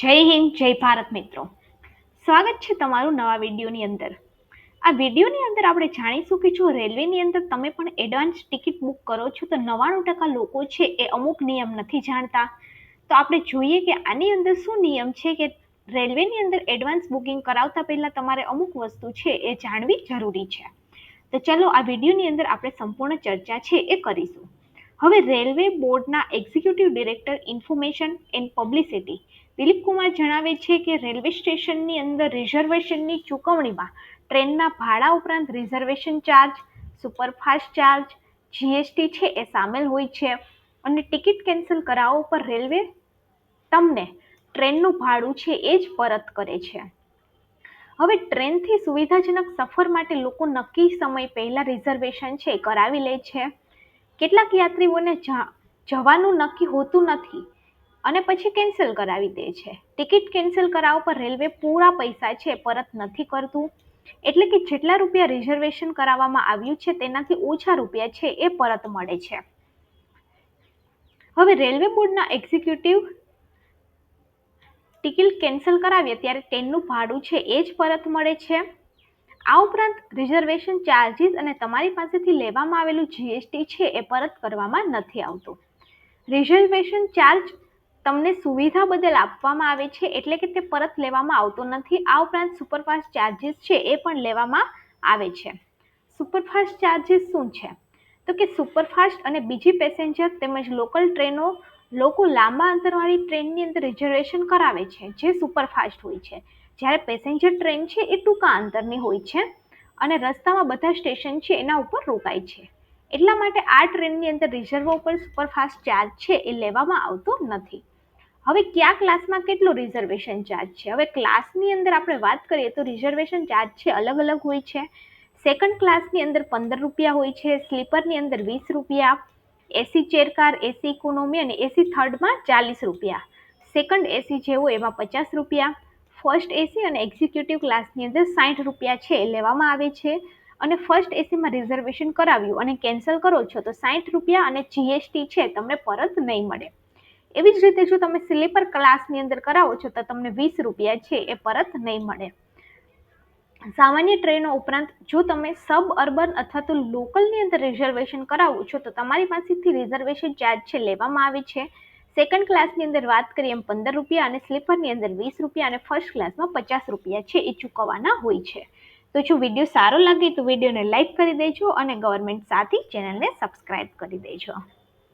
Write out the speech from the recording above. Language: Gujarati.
જય હિન્દ, જય ભારત મિત્રો. સ્વાગત છે તમારું નવા વિડીયોની અંદર. આ વિડીયોની અંદર આપણે જાણીશું કે જો રેલવેની અંદર તમે પણ એડવાન્સ ટિકિટ બુક કરો છો તો નવ્વાણું ટકા લોકો છે એ અમુક નિયમ નથી જાણતા. તો આપણે જોઈએ કે આની અંદર શું નિયમ છે કે રેલવેની અંદર એડવાન્સ બુકિંગ કરાવતા પહેલાં તમારે અમુક વસ્તુ છે એ જાણવી જરૂરી છે. તો ચલો આ વિડીયોની અંદર આપણે સંપૂર્ણ ચર્ચા છે એ કરીશું. હવે રેલવે બોર્ડના executive director information and publicity Dilip Kumar જણાવે છે કે રેલવે સ્ટેશનની અંદર રિઝર્વેશનની ચૂકવણીમાં ટ્રેનના ભાડા ઉપરાંત reservation charge, superfast charge GST છે એ સામેલ હોય છે અને ટિકિટ કેન્સલ કરાવવા પર રેલવે તમને ટ્રેનનું ભાડું છે એ જ પરત કરે છે. હવે ટ્રેનથી સુવિધાજનક સફર માટે લોકો નક્કી સમય પહેલાં રિઝર્વેશન છે કરાવી લે છે. કેટલાક યાત્રીઓને જવાનું નક્કી હોતું નથી અને પછી કેન્સલ કરાવી દે છે. ટિકિટ કેન્સલ કરાવવા પર રેલવે પૂરા પૈસા છે, પરત નથી કરતું. એટલે કે જેટલા રૂપિયા રિઝર્વેશન કરાવવામાં આવ્યું છે, તેનાથી ઓછા રૂપિયા છે એ પરત મળે છે. હવે રેલવે બોર્ડના એક્ઝિક્યુટિવ ટિકિટ કેન્સલ કરાવીએ, ત્યારે ટ્રેનનું ભાડું છે એ જ પરત મળે છે. આ ઉપરાંત રિઝર્વેશન ચાર્જિસ અને તમારી પાસેથી લેવામાં આવેલું જીએસટી છે એ પરત કરવામાં નથી આવતું. રિઝર્વેશન ચાર્જ તમને સુવિધા બદલ આપવામાં આવે છે એટલે કે તે પરત લેવામાં આવતો નથી. આ ઉપરાંત સુપરફાસ્ટ ચાર્જિસ છે એ પણ લેવામાં આવે છે. સુપરફાસ્ટ ચાર્જિસ શું છે? તો કે સુપરફાસ્ટ અને બીજી પેસેન્જર તેમજ લોકલ ટ્રેનો લોકો લાંબા અંતરવાળી ટ્રેનની અંદર રિઝર્વેશન કરાવે છે, જે સુપરફાસ્ટ હોય છે. જ્યારે પેસેન્જર ટ્રેન છે એ ટૂંકા અંતરની હોય છે અને રસ્તામાં બધા સ્ટેશન છે એના ઉપર રોકાય છે. એટલા માટે આ ટ્રેનની અંદર રિઝર્વ ઉપર સુપરફાસ્ટ ચાર્જ છે એ લેવામાં આવતો નથી. હવે કયા ક્લાસમાં કેટલો રિઝર્વેશન ચાર્જ છે? હવે ક્લાસની અંદર આપણે વાત કરીએ તો રિઝર્વેશન ચાર્જ છે અલગ અલગ હોય છે. સેકન્ડ ક્લાસની અંદર પંદર રૂપિયા હોય છે, સ્લીપરની અંદર વીસ રૂપિયા, એસી ચેરકાર એસી ઇકોનોમી અને એસી થર્ડમાં ચાલીસ રૂપિયા. સેકન્ડ એસી જેવો એમાં પચાસ રૂપિયા. ફર્સ્ટ એસી અને એક્ઝિક્યુટિવ ક્લાસની અંદર સાઠ રૂપિયા છે લેવામાં આવે છે. અને ફર્સ્ટ એસીમાં રિઝર્વેશન કરાવ્યું અને કેન્સલ કરો છો તો સાઠ રૂપિયા અને જીએસટી છે તમને પરત નહીં મળે. એવી જ રીતે જો તમે સ્લીપર ક્લાસની અંદર કરાવો છો તો તમને વીસ રૂપિયા છે એ પરત નહીં મળે. સામાન્ય ટ્રેનો ઉપરાંત જો તમે સબ અર્બન અથવા તો લોકલની અંદર રિઝર્વેશન કરાવો છો તો તમારી પાસેથી રિઝર્વેશન ચાર્જ છે લેવામાં આવે છે. સેકન્ડ ક્લાસની અંદર વાત કરીએ એમ પંદર રૂપિયા અને સ્લીપરની અંદર વીસ રૂપિયા અને ફર્સ્ટ ક્લાસમાં પચાસ રૂપિયા છે એ ચૂકવવાના હોય છે. તો જો વીડિયો સારો લાગે તો વિડીયોને લાઇક કરી દેજો અને ગવર્મેન્ટ સાથી ચેનલને સબસ્ક્રાઇબ કરી દેજો.